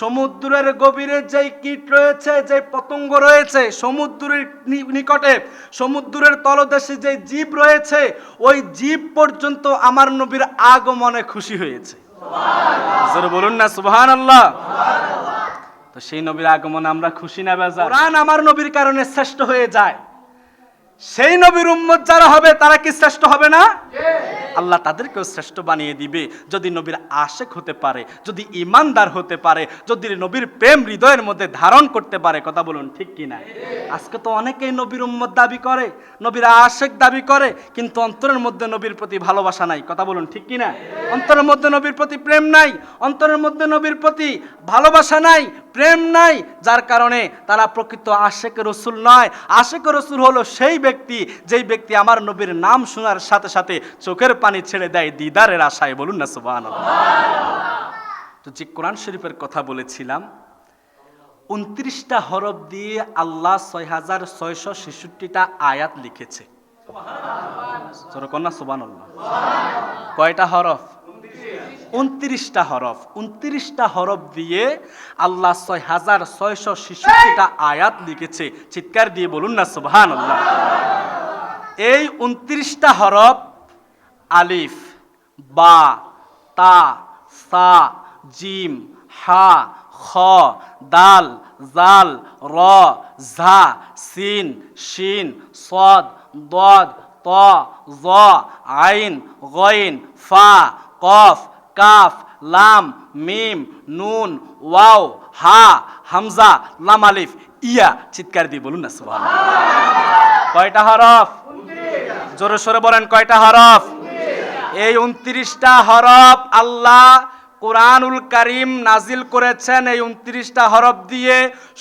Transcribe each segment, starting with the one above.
সমুদ্রের গভীরে যেই কীট রয়েছে যে পতঙ্গ রয়েছে, সমুদ্রের নিকটে, সমুদ্রের তলদেশে যে জীব রয়েছে, ওই জীব পর্যন্ত আমার নবীর আগমনে খুশি হয়েছে। বলুন না সুবহান আল্লাহ তো সেই নবীর আগমনে আমরা খুশি না বেজা কোরআন আমার নবীর কারণে শ্রেষ্ঠ হয়ে যায়। সেই নবীর উম্মত যারা হবে, তারা কি শ্রেষ্ঠ হবে না? আল্লাহ তাদেরকেও শ্রেষ্ঠ বানিয়ে দিবে। যদি নবীর আশেক হতে পারে, যদি ইমানদার হতে পারে, যদি নবীর প্রেম হৃদয়ের মধ্যে ধারণ করতে পারে, কথা বলুন ঠিক কি না আজকে তো অনেকেই নবীর উম্মত দাবি করে, নবীর আশেক দাবি করে, কিন্তু অন্তরের মধ্যে নবীর প্রতি ভালোবাসা নাই, কথা বলুন ঠিক কি না অন্তরের মধ্যে নবীর প্রতি প্রেম নাই, অন্তরের মধ্যে নবীর প্রতি ভালোবাসা নাই, প্রেম নাই, যার কারণে তারা প্রকৃত আশেক রসুল নয়। আশেক রসুল হলো সেই ব্যক্তি, যেই ব্যক্তি আমার নবীর নাম শোনার সাথে সাথে চোখের পানি ছেড়ে দেয় দিদারের আশায়, বলুন না সুবাহ তো যে কোরআন শরীফের কথা বলেছিলাম, উনত্রিশটা হরফ দিয়ে আল্লাহ ছয় হাজার ছয়শো ছেষট্টিটা আয়াত লিখেছে। কয়টা হরফ? উনত্রিশটা হরফ। উনত্রিশটা হরফ দিয়ে আল্লাহ ছয় হাজার ছয়শো ছেষট্টিটা আয়াত লিখেছে। চিৎকার দিয়ে বলুন না আল্লাহ এই উনত্রিশটা হরফ আলিফ, বা, তা, সা, জিম, হা, খ, দাল, জাল, র, ঝা, সিন, শিন, সদ, দদ, ত, জ, আইন, গইন, ফা, কফ, কাফ, লাম, মিম, নুন, ওয়াও, হা, হামজা, লাম, আলিফ, ইয়া, চিৎকার দিয়ে বলুন না, সুবহানাল্লাহ। কয়টা হরফ? জোরে সোরে বলেন কয়টা হরফ? এই উনত্রিশটা হরফ আল্লাহ কোরআনুল করিম নাজিল করেছেন। এই উনত্রিশটা হরফ দিয়ে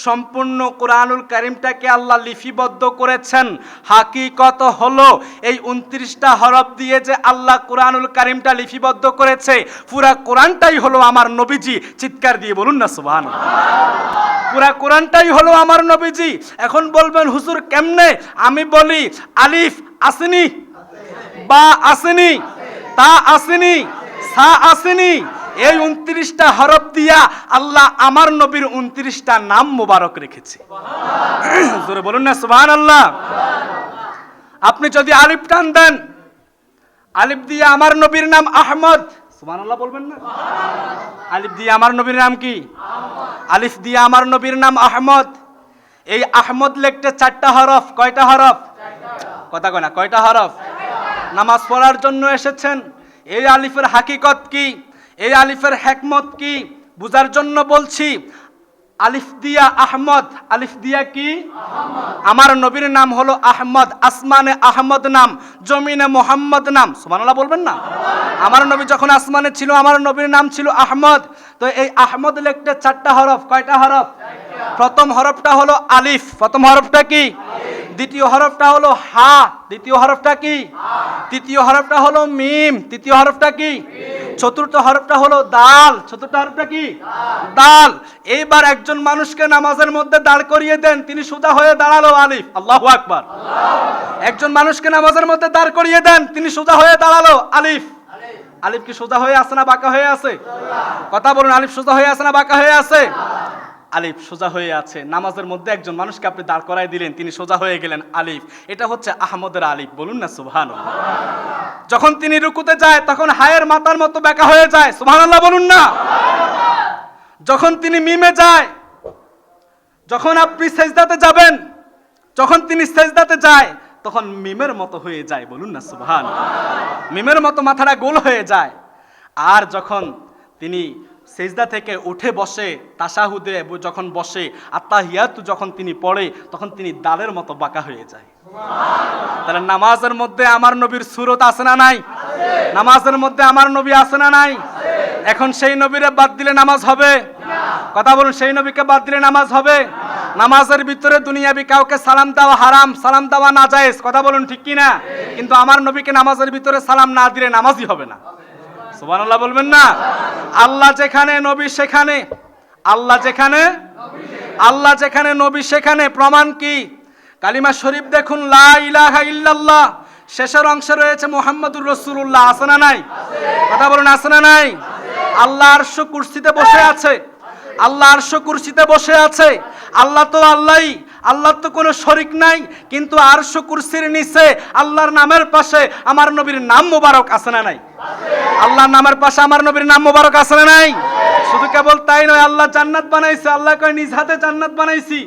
সম্পূর্ণ কোরআনুল করিমটাকে আল্লাহ লিপিবদ্ধ করেছেন। হাকিকত হলো এই উনত্রিশটা হরফ দিয়ে যে আল্লাহ কোরআনুল করিমটা লিপিবদ্ধ করেছে। পুরা কোরআনটাই হলো আমার নবীজি। চিৎকার দিয়ে বলুন না সুবহান পুরা কোরআনটাই হলো আমার নবীজি। এখন বলবেন, হুজুর, কেমনে? আমি বলি, আলিফ আসেনি বা আসেনি। তা আসেনি সা আসেনি। এই উনত্রিশটা হরফ দিয়া আল্লাহ আমার নবীর উনত্রিশটা নাম মোবারক রেখেছে। জোরে বলুন না সুবহান আল্লাহ আপনি যদি আলিফ টান দেন আলিফ দিয়ে আমার নবীর নাম আহমদ সুবহান আল্লাহ বলবেন না? আলিফ দিয়ে আমার নবীর নাম কি? আলিফ দিয়ে আমার নবীর নাম আহমদ। এই আহমদ লেখতে চারটা হরফ কয়টা হরফ। কথা কয় না কয়টা হরফ? নামাজ পড়ার জন্য এসেছেন। এই আলিফের হাকিকত কি? এই আলিফের হেকমত কি? বুঝার জন্য বলছি, আলিফ দিয়া আহমদ, আলিফ দিয়া কি? আমার নবীর নাম হলো আহমদ, আসমানে আহমদ নাম, জমিনে মোহাম্মদ নাম। সুবহানাল্লাহ বলবেন না? আমার নবী যখন আসমানে ছিল, আমার নবীর নাম ছিল আহমদ। তো এই আহমদ লেখতে চারটা হরফ, কয়টা হরফ? প্রথম হরফটা হলো আলিফ, প্রথম হরফটা কি? দ্বিতীয় হরফটা হলো হা, দ্বিতীয় হরফটা কি? তৃতীয় হরফটা হলো মিম, তৃতীয় হরফটা কি? চতুর্থ হরফটা হলো দাল, চতুর্থ হরফটা কি? দাল। এইবার একজন মানুষকে নামাজের মধ্যে দাঁড় করিয়ে দেন, তিনি সুদা হয়ে দাঁড়াল আলিফ, আল্লাহ আকবার। একজন মানুষকে নামাজের মধ্যে দাঁড় করিয়ে দেন, তিনি সোজা হয়ে দাঁড়াল আলিফ। আলিফ কি সোজা হয়ে আছে না বাঁকা হয়ে আছে? কথা বলুন, আলিফ সোজা হয়ে আছে না বাঁকা হয়ে আছে? আলিফ সোজা হয়ে আছে। নামাজের মধ্যে একজন মানুষকে আপনি দাঁড় করাই দিলেন, তিনি সোজা হয়ে গেলেন আলিফ। এটা হচ্ছে আহমদের আলিফ, বলুন না সুবহান যখন তিনি রুকুতে যায়, তখন হায়ের মাথার মতো বেঁকা হয়ে যায়। সুবহানাল্লাহ বলুন না। যখন তিনি মিমে যায়, যখন আপনি সেজদাতে যাবেন, যখন তিনি সেজদাতে যায়, তখন মিমের মতো হয়ে যায়। বলুন না সুবহান মিমের মতো মাথাটা গোল হয়ে যায়। আর যখন তিনি সেজদা থেকে উঠে বসে তাসাহুদে যখন বসে আত্মাহিয়াতু যখন তিনি পড়ে, তখন তিনি দালের মতো বাঁকা হয়ে যায়। তাহলে নামাজের মধ্যে আমার নবীর সুরত আছে না নাই? নামাজের মধ্যে আমার নবী আছে না নাই? এখন সেই নবীরে বাদ দিলে নামাজ হবে? কথা বলুন, সেই নবীকে বাদ দিলে নামাজ হবে? নামাজের ভিতরে দুনিয়াবি কাউকে সালাম দেওয়া হারাম, সালাম দেওয়া না জায়েজ কথা বলুন ঠিক কি না কিন্তু আমার নবীকে নামাজের ভিতরে সালাম না দিলে নামাজই হবে না। সুবহানাল্লাহ বলবেন না? আল্লাহ যেখানে, নবী সেখানে। আল্লাহ যেখানে আল্লাহ যেখানে, নবী সেখানে। প্রমাণ কি? কালিমা শরীফ দেখুন, লা ইলাহা ইল্লাল্লাহ। শেষের অংশে রয়েছে মোহাম্মদুর আছে না নাই? কথা বলুন, আছে না নাই? আল্লাহ আরশ কুর্সিতে বসে আছে। আল্লাহ আরশ কুরসিতে বসে আছে। আল্লাহ তো আল্লাহই আল্লাহর তো কোনো শরিক নাই, কিন্তু আরশ কুরসির নিচে আল্লাহর নামের পাশে আমার নবীর নাম মোবারক আছে না নাই? আল্লাহর নামের পাশে আমার নবীর নাম মোবারক না নাই? শুধু কেবল তাই নয়, আল্লাহ জান্নাত বানাইছে। আল্লাহ কয়, নিজ হাতে জান্নাত বানাইছি।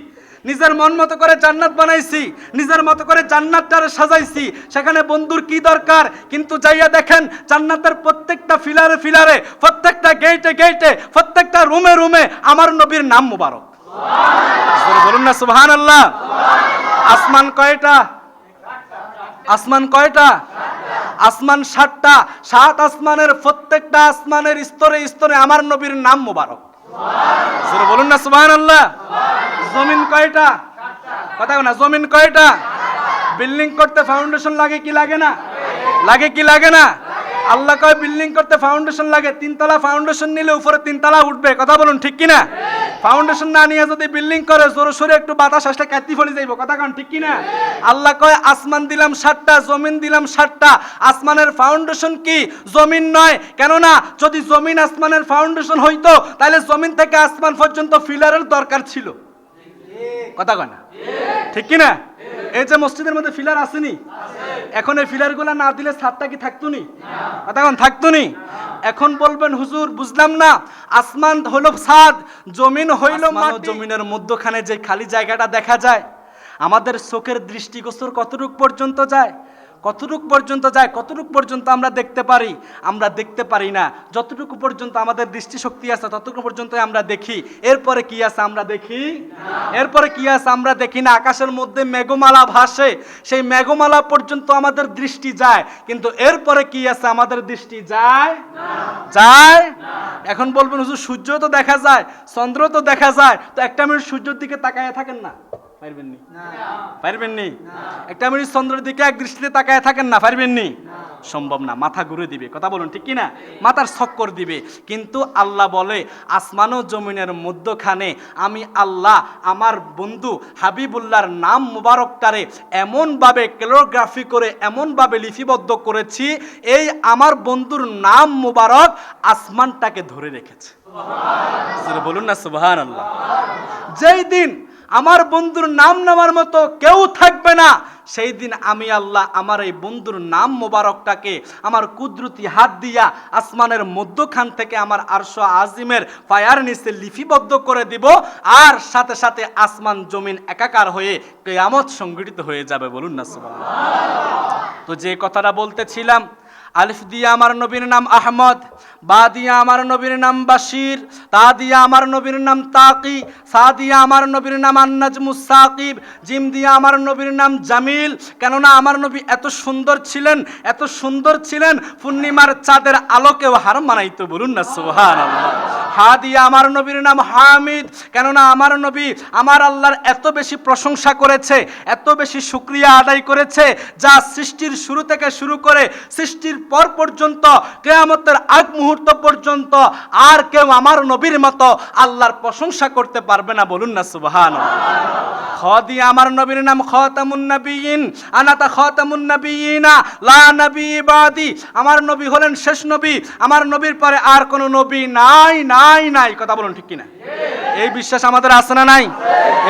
নিজের মন মতো করে জান্নাত বানাইছি। নিজের মতো করে জান্নাতটারে সাজাইছি। সেখানে বন্ধুর কি দরকার? কিন্তু যাইয়া দেখেন, জান্নাতের প্রত্যেকটা ফিলারে ফিলারে, প্রত্যেকটা গেটে গেটে প্রত্যেকটা রুমে রুমে আমার নবীর নাম মুবারক। বলুন না সুবহান আল্লাহ আসমান কয়টা? আসমান কয়টা? আসমান সাতটা, সাত আসমানের প্রত্যেকটা আসমানের স্তরে স্তরে আমার নবীর নাম মোবারক। বলুন না সুবাহ আল্লাহ জমিন কয়টা? কথা না, জমিন কয়টা? বিল্ডিং করতে ফাউন্ডেশন লাগে কি লাগে না? লাগে কি লাগে না? আল্লাহ কয় বিল্ডিং করতে ফাউন্ডেশন লাগে, তিনতলা ফাউন্ডেশন নিলে উপরে তিনতলা উঠবে, কথা বলুন ঠিক কি না ফাউন্ডেশন না নিয়ে যদি বিল্ডিং করে, জোরে সোরে একটু বাতাস আসলে কাটি ফলে যাইব, কথা কন ঠিক কি না আল্লাহ কয়, আসমান দিলাম সাতটা, জমিন দিলাম সাতটা। আসমানের ফাউন্ডেশন কি? জমিন নয়। কেননা, যদি জমিন আসমানের ফাউন্ডেশন হইতো, তাহলে জমিন থেকে আসমান পর্যন্ত ফিলারের দরকার ছিল। কথা কয় না? ঠিক কি না এই যে মসজিদের মধ্যে ফিলার আসেনি? এখন এই ফিলারগুলা না দিলে ছাদটা কি থাকতো নি তখন থাকতো নি এখন বলবেন হুজুর বুঝলাম না। আসমান হইল ছাদ জমিন হইল মাটি। জমিনের মধ্যখানে যে খালি জায়গাটা দেখা যায় আমাদের চোখের দৃষ্টিগোচর কতটুক পর্যন্ত যায়? কতটুক পর্যন্ত যায়, কতটুক পর্যন্ত আমরা দেখতে পারি, আমরা দেখতে পারি না। যতটুকু পর্যন্ত আমাদের দৃষ্টিশক্তি আছে, ততটুকু পর্যন্ত আমরা দেখি। এরপরে কি আছে আমরা দেখি? এরপরে কি আছে আমরা দেখি না? আকাশের মধ্যে মেঘমালা ভাসে, সেই মেঘমালা পর্যন্ত আমাদের দৃষ্টি যায়। কিন্তু এরপরে কি আছে? আমাদের দৃষ্টি যায়? যায়? এখন বলবেন, হুজুর সূর্য তো দেখা যায় চন্দ্র তো দেখা যায়। তো একটা মিনিট সূর্যের দিকে তাকায় থাকেন না। পারবেন নি। পারবেন নি। একটা মিনিট চন্দ্রের দিকে এক দৃষ্টিতে তাকায় থাকেন না পারবেন নি। সম্ভব না মাথা ঘুরে দিবে কথা বলুন ঠিক কি না মাথার চক্কর দিবে। কিন্তু আল্লাহ বলে আসমান ও জমিনের মধ্যখানে আমি আল্লাহ আমার বন্ধু হাবিবুল্লাহর নাম মুবারকটারে এমনভাবে ক্যালোগ্রাফি করে এমনভাবে লিপিবদ্ধ করেছি এই আমার বন্ধুর নাম মুবারক আসমানটাকে ধরে রেখেছে। বলুন না সুবহান আল্লাহ যেই দিন আমার বন্ধুর নাম নেওয়ার মতো কেউ থাকবে না সেই দিন আমি আল্লাহ আমার এই বন্ধুর নাম মোবারকটাকে, আমার কুদরতি হাত দিয়া আসমানের মধ্যখান থেকে আমার আরশ আজিমের পায়ার নিচে লিপিবদ্ধ করে দিব আর সাথে সাথে আসমান জমিন একাকার হয়ে কেয়ামত সংগঠিত হয়ে যাবে বলুন না। তো যে কথাটা বলতেছিলাম, আলিফ দিয়ে আমার নবীর নাম আহমদ বা দিয়া আমার নবীর নাম বাসির তা দিয়া আমার নবীর নাম তাকি, সা দিয়া আমার নবীর নাম আন্নাজমুস সাকিব, জিম দিয়া আমার নবীর নাম জামিল। কেননা আমার নবী এত সুন্দর ছিলেন, এত সুন্দর ছিলেন, পূর্ণিমার চাঁদের আলোকেও হার মানাইতো, বলুন না সোহান হা দিয়া আমার নবীর নাম হামিদ, কেননা আমার নবী আমার আল্লাহর এত বেশি প্রশংসা করেছে, এত বেশি শুক্রিয়া আদায় করেছে, যা সৃষ্টির শুরু থেকে শুরু করে সৃষ্টির পর পর্যন্ত কেয়ামতের আগ মুহূর্ত পর্যন্ত আর কেউ আমার নবীর মতো আল্লাহর প্রশংসা করতে পারবে না, বলুন না সুবহান খ দিয়ে আমার নবীর নাম আনাতা লা নবী বাদি আমার নবী হলেন শেষ নবী, আমার নবীর পরে আর কোনো নবী নাই নাই নাই। কথা বলুন ঠিক কিনা? এই বিশ্বাস আমাদের আছে না নাই?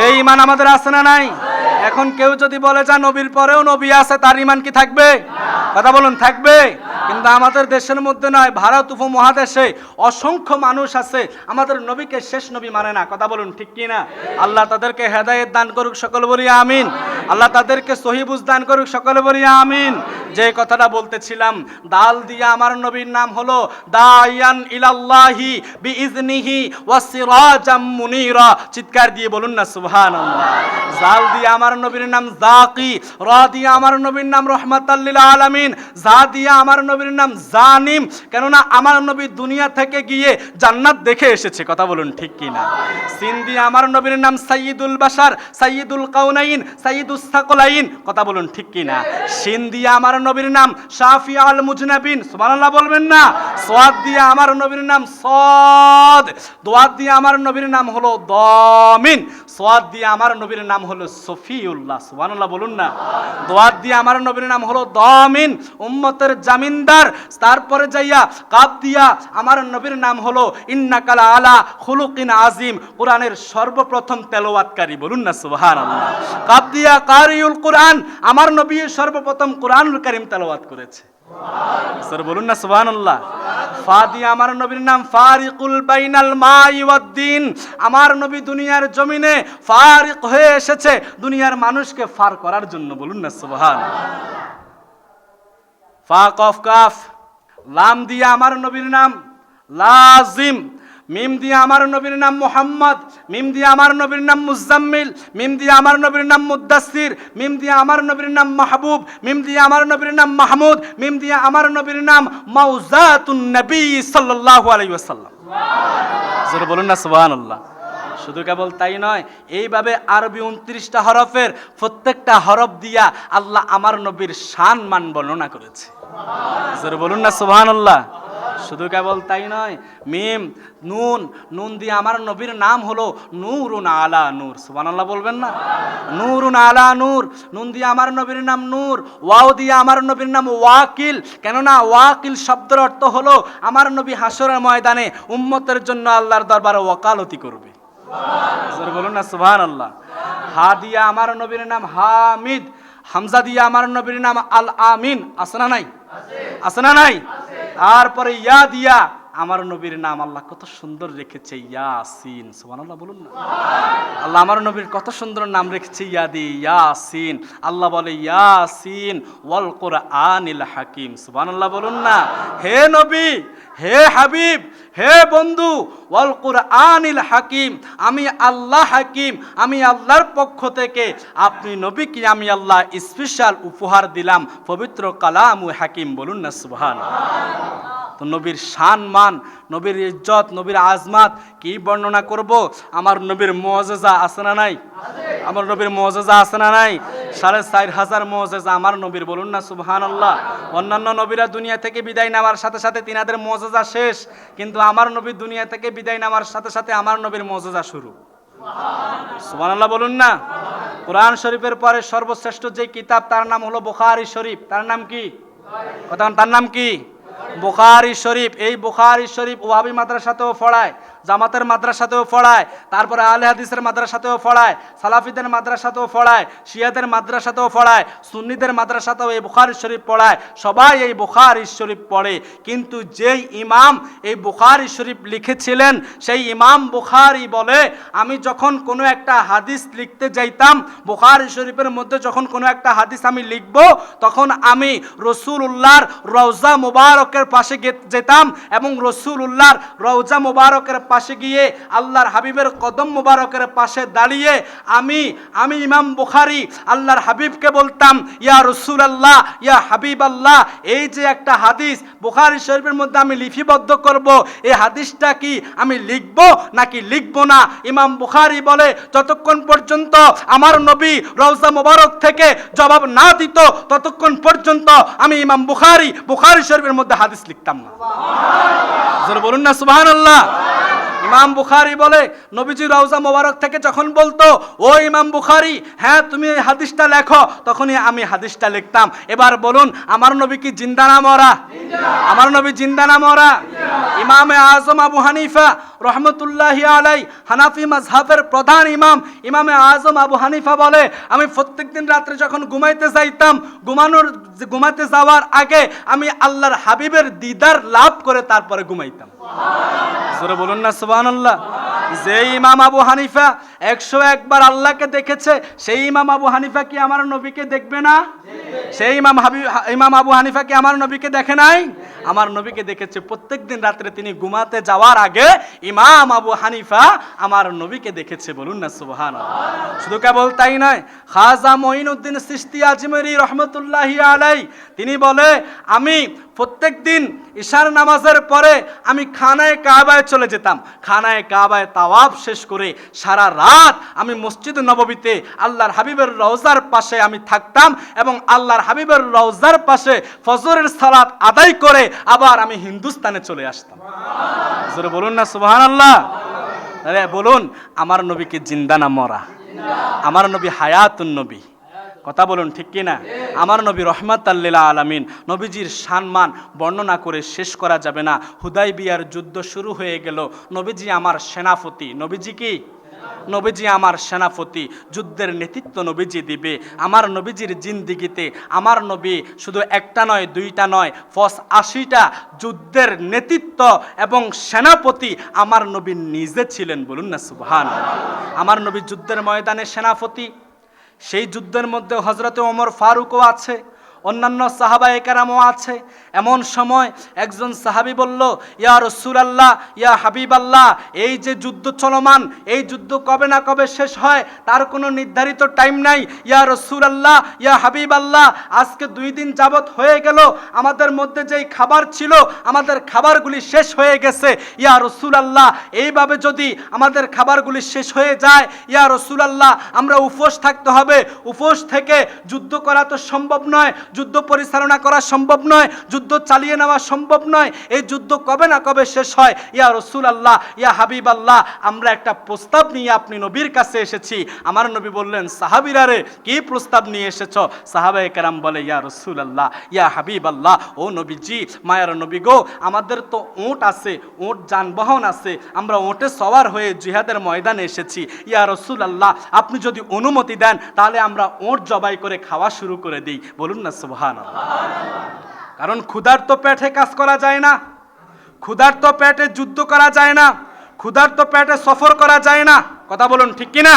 এই ইমান আমাদের আছে না নাই? এখন কেউ যদি বলে, যা নবীর পরেও নবী আছে, তার ইমান কি থাকবে? কথা বলুন, থাকবে। কিন্তু আমাদের দেশের মধ্যে নয়, ভারত উপমহাদেশে অসংখ্য মানুষ আছে, আমাদের নবীকে শেষ নবী মানে না। কথা বলুন, ঠিক কি না আল্লাহ তাদেরকে হেদায়েত দান করুক, সকল বলি আমিন। আল্লাহ তাদেরকে সহিবুজ দান করুক, সকলে বলি আমিন। যে কথাটা বলতেছিলাম, দাল দিয়ে আমার নবীর নাম হলো দায়ান ইলাল্লাহি বিইজনিহি ওয়াসিরাজাম মুনিরা। চিৎকার দিয়ে বলুন না, সুবহানাল্লাহ। জাল দিয়ে আমার নবীর নাম জাকি, র দিয়ে আমার নবীর নাম রহমাতাল্লিল আলামিন, জা দিয়ে আমার নবীর নাম জানিম। কেননা আমার নবী দুনিয়া থেকে গিয়ে জান্নাত দেখে এসেছে, কথা বলুন ঠিক কি না সিন দিয়ে আমার নবীর নাম সাইয়্যিদুল বাশার, সাইয়্যিদুল কাউনাইন সাইয়্যিদুস সাকলাইন, কথা বলুন ঠিক কি না সিন আমার নবীর নাম শাফি আল মুজনাবিন, সুবহানাল্লাহ বলবেন না? সোয়াদ দিয়ে আমার নবীর নাম সদ, দোয়াদ দিয়ে আমার নবীর নাম হলো দমিন, সোয়াদ দিয়ে আমার নবীর নাম হলো সফিউল্লাহ, সুবহানাল্লাহ বলুন না? দোয়াত দিয়ে আমার নবীর নাম হলো দমিন, উম্মতের জামিনদার, তারপরে যাইয়া কাপ দিয়া আমার নবীর নাম হলো ইন্নাকালা আলা খুলুকিন আজিম কোরআনের সর্বপ্রথম তেলাওয়াতকারী। বলুন না, সুবহানাল্লাহ। কাপ দিয়া কারিউল কোরআন, আমার নবী সর্বপ্রথম কোরআনুল কারীম তেলাওয়াত করেছে। স্যার, বলুন না আমার নবীর নাম ফারিকুল বাইনাল আমার নবী দুনিয়ার জমিনে ফারিক হয়ে এসেছে, দুনিয়ার মানুষকে ফার করার জন্য। বলুন না সুবহান ফা কাফ। লাম দিয়ে আমার নবীর নাম লাজিম, মিম দিয়ে আমার নবীর নাম মোহাম্মদ, মিম দিয়ে আমার নবীর নাম মুজাম্মিল, মিম দিয়ে আমার নবীর নাম মুদাসির মিম দিয়ে আমার নবীর নাম মাহবুব, মিম দিয়ে আমার নবীর নাম মাহমুদ, মিম দিয়ে আমার নবীর নাম মাউজাতুন নবী সাল্লাল্লাহু আলাইহি ওয়াসাল্লাম। জোরে বলুন না, সুবহানাল্লাহ। শুধু কেবল তাই নয়, এইভাবে আরবি উনত্রিশটা হরফের প্রত্যেকটা হরফ দিয়া আল্লাহ আমার নবীর শান মান বর্ণনা করেছে। বলুন না, সুবহানাল্লাহ। শুধু কেবল তাই নয়, মিম, নুন নুন দিয়ে আমার নবীর নাম হলো নূরুন আলা নূর। সুবহানাল্লাহ বলবেন না? নূরুন আলা নূর, নুন দিয়ে আমার নবীর নাম নূর, ওয়াও দিয়ে আমার নবীর নাম ওয়াকিল। কেননা ওয়াকিল শব্দের অর্থ হলো আমার নবী হাসরের ময়দানে উম্মতের জন্য আল্লাহর দরবারে ওয়াকালতি করবে। বলুন না সুবহান আল্লাহ হা দিয়া আমার নবীর নাম হামিদ হামজা দিয়া আমার নবীর নাম আল আমিন আসনা না নাই? আসনা না নাই? তারপরে ইয়া দিয়া আমার নবীর নাম আল্লাহ কত সুন্দর রেখেছে, ইয়াসিন। সুবহানাল্লাহ বলুন না। আল্লাহ আমার নবীর কত সুন্দর নাম রেখেছে, ইয়াদি, ইয়াসিন। আল্লাহ বলে, ইয়াসিন ওয়াল কোরআনিল হাকিম। সুবহানাল্লাহ বলুন না। হে নবী, হে হাবিব, হে বন্ধু, ওয়াল কোরআনিল হাকিম। আমি আল্লাহ হাকিম, আমি আল্লাহর পক্ষ থেকে আপনি নবীকে আমি আল্লাহ স্পেশাল উপহার দিলাম, পবিত্র কালাম হাকিম। বলুন না, সুবহানাল্লাহ। তো নবীর শান মান, নবীর ইজ্জত, নবীর আজমাত কি বর্ণনা করব? আমার নবীর মজেজা আছে না নাই? আমার নবীর মজেজা আছে না নাই? সাড়ে চার হাজার মজেজা আমার নবীর, বলুন না সুবহান আল্লাহ অন্যান্য নবীরা দুনিয়া থেকে বিদায় নেওয়ার সাথে সাথে তিনাদের মজেজা শেষ, কিন্তু আমার নবী দুনিয়া থেকে বিদায় নেওয়ার সাথে সাথে আমার নবীর মজেজা শুরু। সুবহান আল্লাহ বলুন না? কোরআন শরীফের পরে সর্বশ্রেষ্ঠ যে কিতাব, তার নাম হলো বুখারী শরীফ। তার নাম কি? তার নাম কি? বুখারি শরীফ এই বুখারি শরীফ ওয়াবি মাদ্রাসাতেও পড়ায়। জামাতের মাদ্রাসাতেও পড়ায়, তারপরে আলে হাদিসের মাদ্রাসাতেও পড়ায়, সালাফিদের মাদ্রাসাতেও পড়ায়, শিয়াদের মাদ্রাসাতেও পড়ায়, সুন্নিদের মাদ্রাসাতেও এই বুখারি শরীফ পড়ায়, সবাই এই বুখারি শরীফ পড়ে। কিন্তু যেই ইমাম এই বুখারি শরীফ লিখেছিলেন, সেই ইমাম বুখারি বলে, আমি যখন কোনো একটা হাদিস লিখতে যাইতাম, বুখারি শরীফের মধ্যে যখন কোনো একটা হাদিস আমি লিখব, তখন আমি রসুল উল্লাহর রওজা মুবারকের পাশে যেতাম এবং রসুল উল্লাহর রওজা মুবারকের পাশে গিয়ে আল্লাহর হাবিবের কদম মুবারকের পাশে দাঁড়িয়ে আমি আমি ইমাম বুখারি, আল্লাহর হাবিবকে বলতাম, ইয়া রসুল আল্লাহ ইয়া হাবিব আল্লাহ এই যে একটা হাদিস বুখারি শরীফের মধ্যে আমি লিপিবদ্ধ করব, এই হাদিসটা কি আমি লিখব নাকি লিখব না? ইমাম বুখারি বলে, যতক্ষণ পর্যন্ত আমার নবী রওজা মোবারক থেকে জবাব না দিত, ততক্ষণ পর্যন্ত আমি ইমাম বুখারি বুখারি শরীফের মধ্যে হাদিস লিখতাম না। বলুন না, সুবহানাল্লাহ। ইমাম বুখারি বলে নবীজি রওজা মোবারক থেকে যখন বলতো, ও ইমাম বুখারি হ্যাঁ তুমি এই হাদিসটা লেখো তখনই আমি হাদিসটা লিখতাম। এবার বলুন, আমার নবী কি জিন্দা না মরা? আমার নবী জিন্দা না মরা? ইমামে আজম আবু হানিফা রহমতুল্লাহ আলাই হানাফি মাজহাবের প্রধান ইমাম। ইমামে আজম আবু হানিফা বলে, আমি প্রত্যেকদিন রাত্রে যখন ঘুমাইতে যাইতাম, ঘুমানোর, ঘুমাতে যাওয়ার আগে আমি আল্লাহর হাবিবের দিদার লাভ করে তারপরে ঘুমাইতাম। জোরে বলুন না, সুবহানাল্লাহ। যে ইমাম আবু হানিফা একশো একবার আল্লাহকে দেখেছে, সেই ইমাম আবু হানিফা কি আমার নবীকে দেখবে না? সেই ইমাম হাবি ইমাম আবু হানিফা কি আমার নবীকে দেখে নাই? আমার নবীকে দেখেছে। প্রত্যেক দিন রাত্রে তিনি ঘুমাতে যাওয়ার আগে ইমাম আবু হানিফা আমার নবীকে দেখেছে। বলুন না সুবহান শুধু কেবল তাই নয়, খাজা মঈনুদ্দিন সিস্তি আজমেরি রহমতুল্লাহি আলাই তিনি বলে, আমি প্রত্যেক দিন ঈশার নামাজের পরে আমি খানায় কাবায় চলে যেতাম। খানায় কাবায় তাওয়াব শেষ করে সারা রাত আমি মসজিদ নববীতে আল্লাহর হাবিবের রওজার পাশে আমি থাকতাম এবং আল্লাহর হাবিবের রওজার পাশে ফজরের সালাত আদায় করে আবার আমি হিন্দুস্তানে চলে আসতাম। বলুন না সুবহানাল্লাহ। আরে বলুন আমার নবীকে জিন্দা না মরা। আমার নবী হায়াতুন নবী। কথা বলুন, ঠিক কি না? আমার নবী রহমাত আল্লিলা আলামিন নবীজির সম্মান বর্ণনা করে শেষ করা যাবে না। হুদাই বিয়ার যুদ্ধ শুরু হয়ে গেল। নবীজি আমার সেনাপতি। নবীজি কি? নবীজি আমার সেনাপতি। যুদ্ধের নেতৃত্ব নবীজি দিবে। আমার নবীজির জিন্দিগিতে আমার নবী শুধু একটা নয়, দুইটা নয়, ফস আশিটা যুদ্ধের নেতৃত্ব এবং সেনাপতি আমার নবী নিজে ছিলেন বলুন না সুবহান আমার নবী যুদ্ধের ময়দানে সেনাপতি সেই যুদ্ধের মধ্যে হজরতে ওমর ফারুকও আছে অন্যান্য সাহাবা একারামও আছে। এমন সময় একজন সাহাবি বলল, ইয়া রসুল আল্লাহ ইয়া হাবিব আল্লাহ এই যে যুদ্ধ চলমান, এই যুদ্ধ কবে না কবে শেষ হয়? তার কোনো নির্ধারিত টাইম নাই। ইয়া রসুল আল্লাহ ইয়া হাবিব আল্লাহ আজকে দুই দিন যাবত হয়ে গেল। আমাদের মধ্যে যেই খাবার ছিল, আমাদের খাবারগুলি শেষ হয়ে গেছে। ইয়া রসুল আল্লাহ এইভাবে যদি আমাদের খাবারগুলি শেষ হয়ে যায়, ইয়া রসুল আল্লাহ আমরা উপোস থাকতে হবে। উপোস থেকে যুদ্ধ করা তো সম্ভব নয়, যুদ্ধ পরিচালনা করা সম্ভব নয় যুদ্ধ চালিয়ে নেওয়া সম্ভব নয়। এই যুদ্ধ কবে না কবে শেষ হয়? ইয়া রসুল আল্লাহ ইয়া হাবিব আল্লাহ আমরা একটা প্রস্তাব নিয়ে আপনি নবীর কাছে এসেছি। আমার নবী বললেন, সাহাবিরা রে, কি প্রস্তাব নিয়ে এসেছ? সাহাবা একরাম বলে, ইয়া রসুল আল্লাহ ইয়া হাবিব আল্লাহ ও নবীজি, মায়ার নবী গো, আমাদের তো ওঁট আছে ওঁট যানবাহন আছে, আমরা ওঁটে সওয়ার হয়ে জিহাদের ময়দানে এসেছি। ইয়া রসুল আল্লাহ আপনি যদি অনুমতি দেন, তাহলে আমরা ওঁট জবাই করে খাওয়া শুরু করে দিই। বলুন না সুবহান কারণ ক্ষুধার তো পেটে কাজ করা যায় না। ক্ষুধার তো পেটে যুদ্ধ করা যায় না। ক্ষুধার তো পেটে সফর করা যায় না। কথা বলুন, ঠিক কিনা?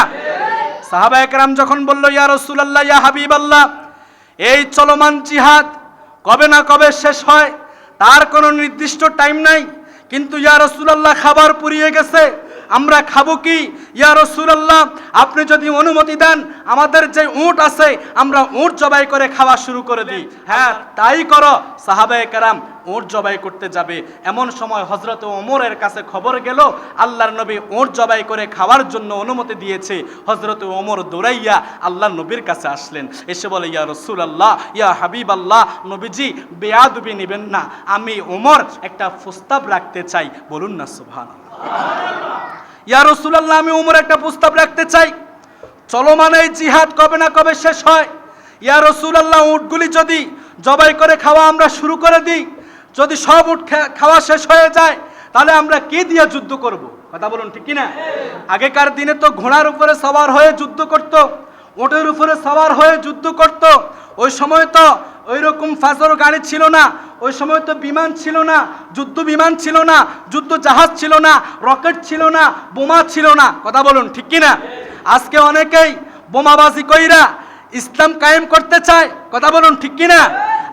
সাহাবা একরাম যখন বলল, ইয়া রসুলাল্লাহ, ইয়া হাবিব আল্লাহ এই চলমান জিহাদ কবে না কবে শেষ হয়? তার কোনো নির্দিষ্ট টাইম নাই। কিন্তু ইয়া রসুলাল্লাহ, খাবার পুড়িয়ে গেছে। আমরা খাব কি? ইয়া রসুলাল্লাহ, আপনি যদি অনুমতি দেন, আমাদের যে উট আছে, আমরা উট জবাই করে খাওয়া শুরু করে দিই। হ্যাঁ তাই করো। সাহাবায়ে কারাম ওঁট জবাই করতে যাবে। এমন সময় হজরত ওমরের কাছে খবর গেল, আল্লাহর নবী ওঁট জবাই করে খাওয়ার জন্য অনুমতি দিয়েছে। হজরত ওমর দৌড়াইয়া আল্লাহ নবীর কাছে আসলেন। এসে বলে, ইয়া রসুল আল্লাহ ইয়া হাবিব আল্লাহ নবীজি, বেয়াদুবি নেবেন না। আমি ওমর একটা প্রস্তাব রাখতে চাই। বলুন না সুভান ইয়া রসুল আল্লাহ আমি ওমর একটা প্রস্তাব রাখতে চাই। চলমান এই জিহাদ কবে না কবে শেষ হয়? ইয়া রসুল আল্লাহ উটগুলি যদি জবাই করে খাওয়া আমরা শুরু করে দিই, যদি সব উঠ খাওয়া শেষ হয়ে যায়, তাহলে আমরা কি দিয়ে যুদ্ধ করব? কথা বলুন ঠিক কিনা? আগেকার দিনে তো ঘোড়ার উপরে সবার হয়ে যুদ্ধ করত। ওটের উপরে সবার হয়ে যুদ্ধ করত। ওই সময় তো ওই রকম ফাজর গাড়ি ছিল না, ওই সময় তো বিমান ছিল না, যুদ্ধ বিমান ছিল না, যুদ্ধ জাহাজ ছিল না, রকেট ছিল না, বোমা ছিল না। কথা বলুন, ঠিক কিনা? আজকে অনেকেই বোমাবাজি কইরা ইসলাম কায়েম করতে চায়। কথা বলুন, ঠিক কিনা?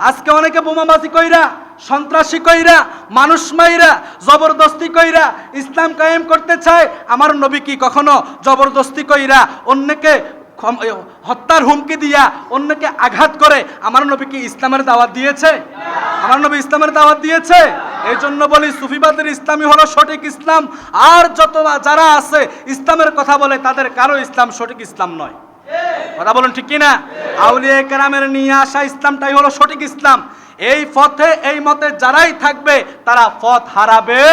আজকে অনেকে বোমাবাজি কইরা, সন্ত্রাসী কইরা, মানুষ মাইরা, জবরদস্তি কইরা ইসলাম কায়েম করতে চায়। আমার নবী কি কখনো জবরদস্তি কইরা অন্যকে হত্যার হুমকি দিয়া অন্যকে আঘাত করে আমার নবী কি ইসলামের দাওয়াত দিয়েছে? আমার নবী ইসলামের দাওয়াত দিয়েছে? এই জন্য বলি, সুফিবাদের ইসলামই হলো সঠিক ইসলাম। আর যত যারা আছে, ইসলামের কথা বলে তাদের কারও ইসলাম সঠিক ইসলাম নয়। কথা বলুন ঠিক কিনা? আউলিয়া কেরামের নিয়ে আসা ইসলামটাই হলো সঠিক ইসলাম। এই পথে, এই মতে যারাই থাকবে, তারা পথ হারাবে।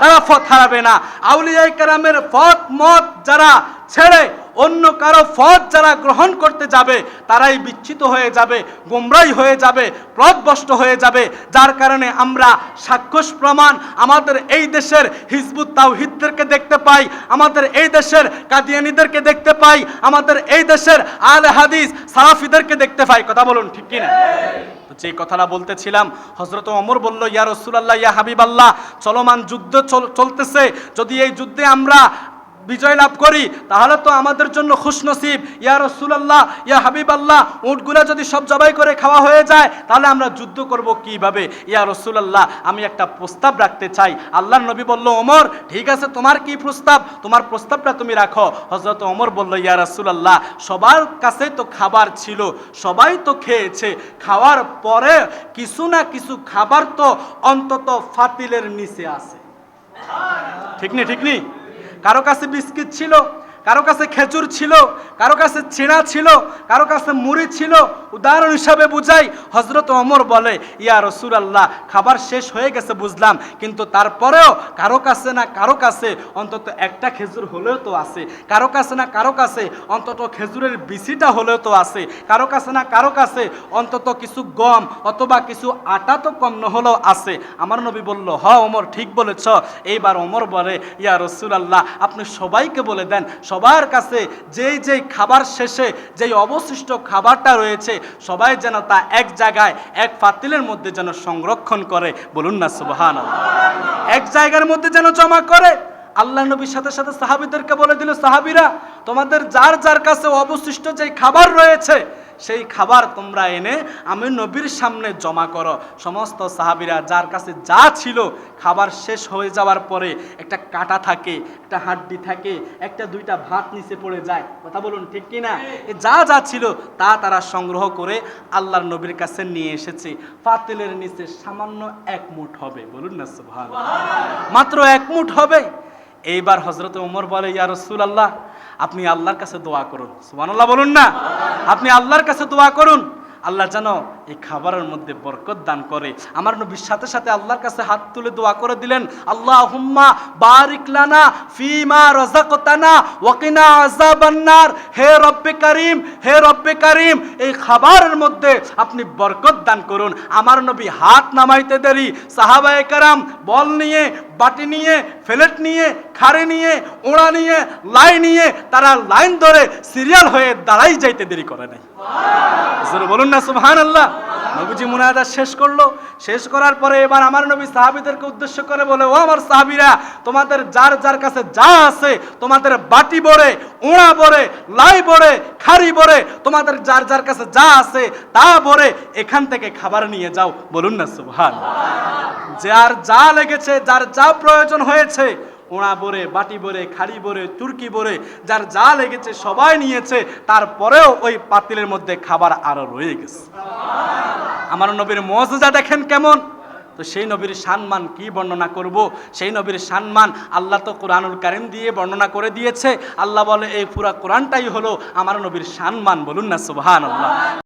তারা পথ হারাবে না। আউলিয়া কেরামের পথ মত যারা ছেড়ে অন্য কারও পথ যারা গ্রহণ করতে যাবে, তারাই বিচ্ছিত হয়ে যাবে, গোমরাই হয়ে যাবে পথভ্রষ্ট হয়ে যাবে। যার কারণে আমরা সাক্ষ্য প্রমাণ আমাদের এই দেশের হিজবুত তাওহিদদেরকে দেখতে পাই, আমাদের এই দেশের কাদিয়ানিদেরকে দেখতে পাই, আমাদের এই দেশের আল হাদিস সালাফিদেরকে দেখতে পাই। কথা বলুন, ঠিক কিনা? যে কথাটা বলতেছিলাম হজরত অমর বলল, ইয়া রসুলাল্লাহ, ইয়া হাবিব আল্লাহ চলমান যুদ্ধ চল- চলতেছে। যদি এই যুদ্ধে আমরা বিজয় লাভ করি, তাহলে তো আমাদের জন্য খুশনসিব। ইয়া রসুলাল্লাহ, ইয়া হাবিব আল্লাহ উটগুলা যদি সব জবাই করে খাওয়া হয়ে যায়, তাহলে আমরা যুদ্ধ করব কীভাবে? ইয়া রসুলাল্লাহ, আমি একটা প্রস্তাব রাখতে চাই। আল্লাহ নবী বলল, ওমর, ঠিক আছে, তোমার কি প্রস্তাব? তোমার প্রস্তাবটা তুমি রাখো। হজরত ওমর বলল, ইয়া রসুলাল্লাহ, সবার কাছে তো খাবার ছিল, সবাই তো খেয়েছে। খাওয়ার পরে কিছু না কিছু খাবার তো অন্তত ফাতিলের নিচে আছে। ঠিক নি ঠিক নি? কারও কাছে বিস্কিট ছিল কারও কাছে খেজুর ছিল, কারও কাছে ছিঁড়া ছিল, কারও কাছে মুড়ি ছিল। উদাহরণ হিসাবে বুঝাই হজরত অমর বলে, ইয়া রসুল আল্লাহ খাবার শেষ হয়ে গেছে বুঝলাম, কিন্তু তারপরেও কারও কাছে না কারও কাছে অন্তত একটা খেজুর হলেও তো আছে। কারও কাছে না কারও কাছে অন্তত খেজুরের বিচিটা হলেও তো আছে। কারও কাছে না কারও কাছে অন্তত কিছু গম অথবা কিছু আটা তো কম ন হলেও আছে। আমার নবী বলল হ ওমর, ঠিক বলেছ। এইবার ওমর বলে, ইয়া রসুল আল্লাহ আপনি সবাইকে বলে দেন সবার কাছে যেই যেই খাবার শেষে যেই অবশিষ্ট খাবারটা রয়েছে, সবাই যেন তা এক জায়গায়, এক ফাতিলের মধ্যে যেন সংরক্ষণ করে। বলুন না সুবহান এক জায়গার মধ্যে যেন জমা করে। আল্লাহ নবীর সাথে সাথে সাহাবিদেরকে বলে দিল, সাহাবিরা, তোমাদের যার যার কাছে অবশিষ্ট যেই খাবার রয়েছে সেই খাবার তোমরা এনে আমি নবীর সামনে জমা করো। সমস্ত সাহাবিরা যার কাছে যা ছিল খাবার শেষ হয়ে যাওয়ার পরে একটা কাটা থাকে, একটা হাড্ডি থাকে, একটা দুইটা ভাত নিচে পড়ে যায়। কথা বলুন ঠিক কি না? যা যা ছিল তা তারা সংগ্রহ করে আল্লাহর নবীর কাছে নিয়ে এসেছে। ফাতিলের নিচে সামান্য এক মুঠ হবে। বলুন না সুবহানাল্লাহ। মাত্র এক মুঠ হবে। এইবার হজরত উমর বলে, ইয়া রসুল আল্লাহ আপনি আল্লাহর কাছে দোয়া করুন। সুবহানাল্লাহ বলুন না। আপনি আল্লাহর কাছে দোয়া করুন। আল্লাহ যেন এই খাবারের মধ্যে বরকত দান করে। আমার নবীর সাথে সাথে আল্লাহর কাছে হাত তুলে দোয়া করে দিলেন আল্লাহ হুম্মা বারিক লানা ফিমা রাযাকতানা ওয়াকিনা আযাবান্নার। হে রব্বে কারীম, হে রব্বে কারীম, এই খাবারের মধ্যে আপনি বরকত দান করুন। আমার নবী হাত নামাইতে দেরি। সাহাবায়ে কারাম বল নিয়ে বাটি নিয়ে, ফেলেট নিয়ে, খাড়ি নিয়ে ওড়া নিয়ে, লাই নিয়ে তারা লাইন ধরে সিরিয়াল হয়ে দাঁড়াই যাইতে দেরি করে নাই। বলুন না সুবহান আল্লাহ নবীজি মুনাজাত শেষ করল। শেষ করার পরে এবার আমার নবী সাহাবীদেরকে উদ্দেশ্য করে বলে, ও আমার সাহাবীরা, তোমাদের যার যার কাছে যা আছে, তোমাদের বাটি বড়ে ওড়া বড়ে লাই বড়ে খাড়ি বড়ে তোমাদের যার যার কাছে যা আছে, তা বড়ে এখান থেকে খাবার নিয়ে যাও। বলুন না সুবহান যার যা লেগেছে, যার যা প্রয়োজন হয়েছে, ওড়া বরে বাটি বরে খাড়ি বরে তুর্কি বরে যার যা লেগেছে সবাই নিয়েছে, তারপরেও ওই পাতিলের মধ্যে খাবার আরও রয়ে গেছে। আমার নবীর মজা দেখেন কেমন? তো সেই নবীর সম্মান কি বর্ণনা করব? সেই নবীর সম্মান আল্লাহ তো কোরআনুল কারিম দিয়ে বর্ণনা করে দিয়েছে। আল্লাহ বলে, এই পুরা কোরআনটাই হলো আমার নবীর সম্মান। বলুন না সুবহান আল্লাহ